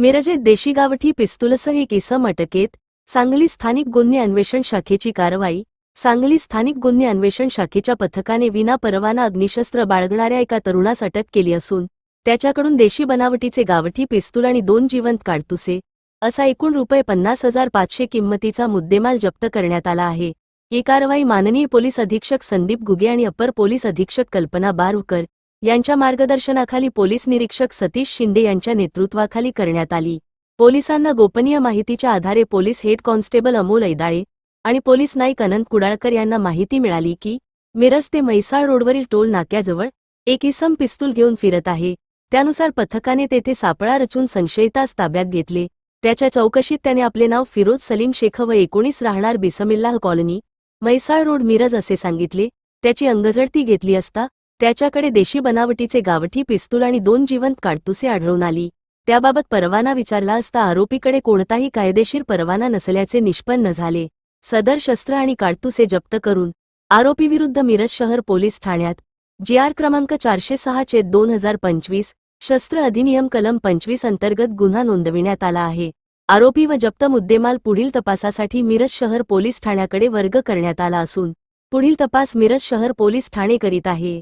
मिरजेत देशी गावठी पिस्तुलसह एक इसम अटकेत सांगली स्थानिक गुन्हे अन्वेषण शाखेची कारवाई सांगली स्थानिक गुन्हे अन्वेषण शाखेच्या पथकाने विना परवाना अग्निशस्त्र बाळगणाऱ्या एका तरुणास अटक केली असून त्याच्याकडून देशी बनावटीचे गावठी पिस्तूल आणि दोन जिवंत काडतुसे असा एकूण रुपये पन्नास हजार पाचशे किंमतीचा मुद्देमाल जप्त करण्यात आला आहे. ही कारवाई माननीय पोलीस अधीक्षक संदीप घुगे आणि अप्पर पोलीस अधीक्षक कल्पना बारुकर यांच्या मार्गदर्शनाखाली पोलीस निरीक्षक सतीश शिंदे यांच्या नेतृत्वाखाली करण्यात आली. पोलिसांना गोपनीय माहितीच्या आधारे police head constable Amol Aidale आणि पोलीस नाईक अनंत कुडाळकर यांना माहिती मिळाली की मिरज ते म्हैसाळ रोडवरील टोल नाक्याजवळ एक इसम पिस्तूल घेऊन फिरत आहे. त्यानुसार पथकाने तेथे सापळा रचून संशयितास ताब्यात घेतले. त्याच्या चौकशीत त्याने आपले नाव फिरोज सलीम शेख व एकोणीस राहणार बिसमिल्लाह कॉलनी म्हैसाळ रोड मिरज असे सांगितले. त्याची अंगझडती घेतली असता त्याच्याकडे देशी बनावटीचे गावठी पिस्तूल आणि दोन जिवंत काडतुसे आढळून आली. त्याबाबत परवाना विचारला असता आरोपीकडे कोणताही कायदेशीर परवाना नसल्याचे निष्पन्न झाले. सदर शस्त्र आणि काडतुसे जप्त करून आरोपीविरुद्ध मिरज शहर पोलीस ठाण्यात जी आर क्रमांक चारशे सहा चे दोन हजार पंचवीस शस्त्र अधिनियम कलम पंचवीस अंतर्गत गुन्हा नोंदविण्यात आला आहे. आरोपी व जप्त मुद्देमाल पुढील तपासासाठी मिरज शहर पोलीस ठाण्याकडे वर्ग करण्यात आला असून पुढील तपास मिरज शहर पोलीस ठाणे करीत आहे.